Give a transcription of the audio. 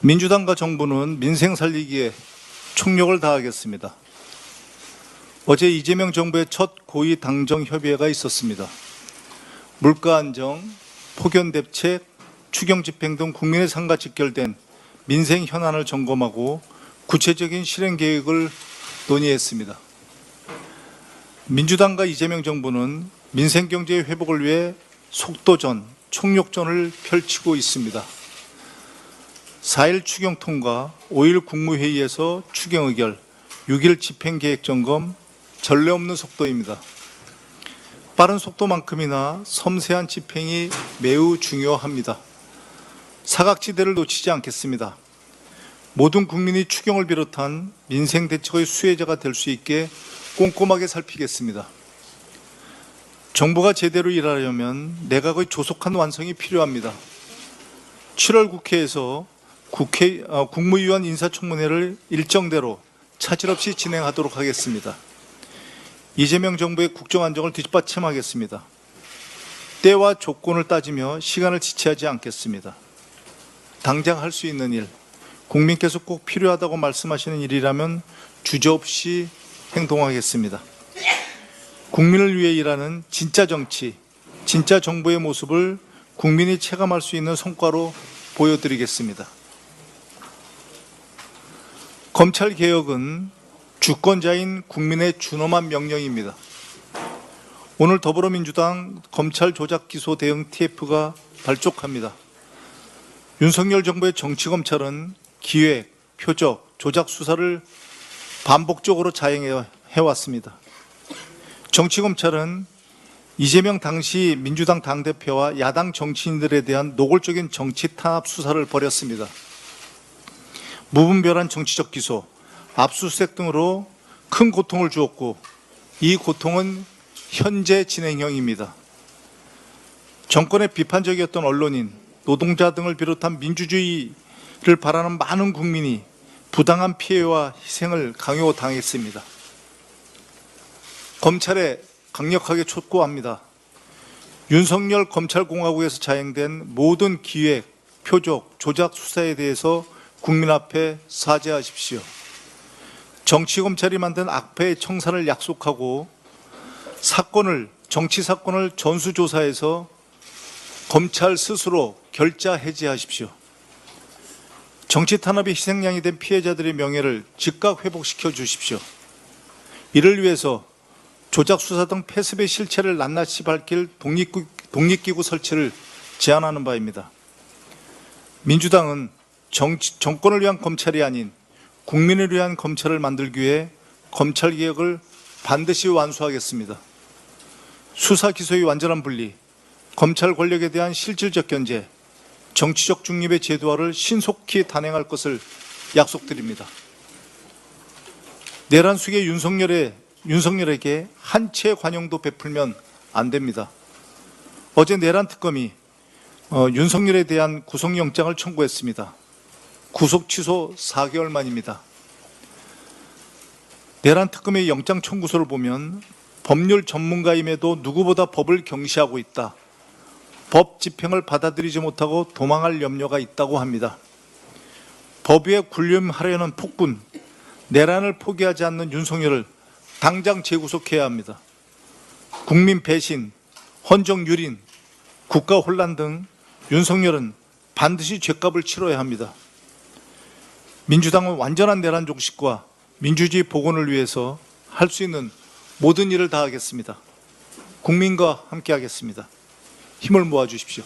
민주당과 정부는 민생 살리기에 총력을 다하겠습니다. 어제 이재명 정부의 첫 고위 당정 협의회가 있었습니다. 물가 안정, 폭염 대책, 추경 집행 등 국민의 삶과 직결된 민생 현안을 점검하고 구체적인 실행 계획을 논의했습니다. 민주당과 이재명 정부는 민생 경제의 회복을 위해 속도전, 총력전을 펼치고 있습니다. 4일 추경 통과, 5일 국무회의에서 추경 의결, 6일 집행 계획 점검, 전례 없는 속도입니다. 빠른 속도만큼이나 섬세한 집행이 매우 중요합니다. 사각지대를 놓치지 않겠습니다. 모든 국민이 추경을 비롯한 민생 대책의 수혜자가 될 수 있게 꼼꼼하게 살피겠습니다. 정부가 제대로 일하려면 내각의 조속한 완성이 필요합니다. 7월 국회에서 국회 어, 국무위원 인사청문회를 일정대로 차질 없이 진행하도록 하겠습니다. 이재명 정부의 국정 안정을 뒷받침하겠습니다. 때와 조건을 따지며 시간을 지체하지 않겠습니다. 당장 할 수 있는 일, 국민께서 꼭 필요하다고 말씀하시는 일이라면 주저없이 행동하겠습니다. 국민을 위해 일하는 진짜 정치, 진짜 정부의 모습을 국민이 체감할 수 있는 성과로 보여드리겠습니다. 검찰 개혁은 주권자인 국민의 준엄한 명령입니다. 오늘 더불어민주당 검찰 조작 기소 대응 TF가 발족합니다. 윤석열 정부의 정치 검찰은 기획, 표적, 조작 수사를 반복적으로 자행해 왔습니다. 정치 검찰은 이재명 당시 민주당 당대표와 야당 정치인들에 대한 노골적인 정치 탄압 수사를 벌였습니다. 무분별한 정치적 기소, 압수수색 등으로 큰 고통을 주었고 이 고통은 현재 진행형입니다. 정권의 비판적이었던 언론인, 노동자 등을 비롯한 민주주의를 바라는 많은 국민이 부당한 피해와 희생을 강요당했습니다. 검찰에 강력하게 촉구합니다. 윤석열 검찰공화국에서 자행된 모든 기획, 표적, 조작 수사에 대해서 국민 앞에 사죄하십시오. 정치 검찰이 만든 악패의 청산을 약속하고 사건을 정치 사건을 전수조사해서 검찰 스스로 결자 해지하십시오. 정치 탄압의 희생양이 된 피해자들의 명예를 즉각 회복시켜 주십시오. 이를 위해서 조작 수사 등 패습의 실체를 낱낱이 밝힐 독립기, 독립기구 설치를 제안하는 바입니다. 민주당은 정치, 정권을 위한 검찰이 아닌 국민을 위한 검찰을 만들기 위해 검찰 개혁을 반드시 완수하겠습니다. 수사 기소의 완전한 분리, 검찰 권력에 대한 실질적 견제, 정치적 중립의 제도화를 신속히 단행할 것을 약속드립니다. 내란 숙의 윤석열의 윤석열에게 한채 관용도 베풀면 안 됩니다. 어제 내란 특검이 어, 윤석열에 대한 구속영장을 청구했습니다. 구속 취소 4개월 만입니다. 내란 특검의 영장 청구서를 보면 법률 전문가임에도 누구보다 법을 경시하고 있다. 법 집행을 받아들이지 못하고 도망할 염려가 있다고 합니다. 법 위에 군림하려는 폭군, 내란을 포기하지 않는 윤석열을 당장 재구속해야 합니다. 국민 배신, 헌정 유린, 국가 혼란 등 윤석열은 반드시 죄값을 치러야 합니다. 민주당은 완전한 내란 종식과 민주주의 복원을 위해서 할 수 있는 모든 일을 다하겠습니다. 국민과 함께 하겠습니다. 힘을 모아 주십시오.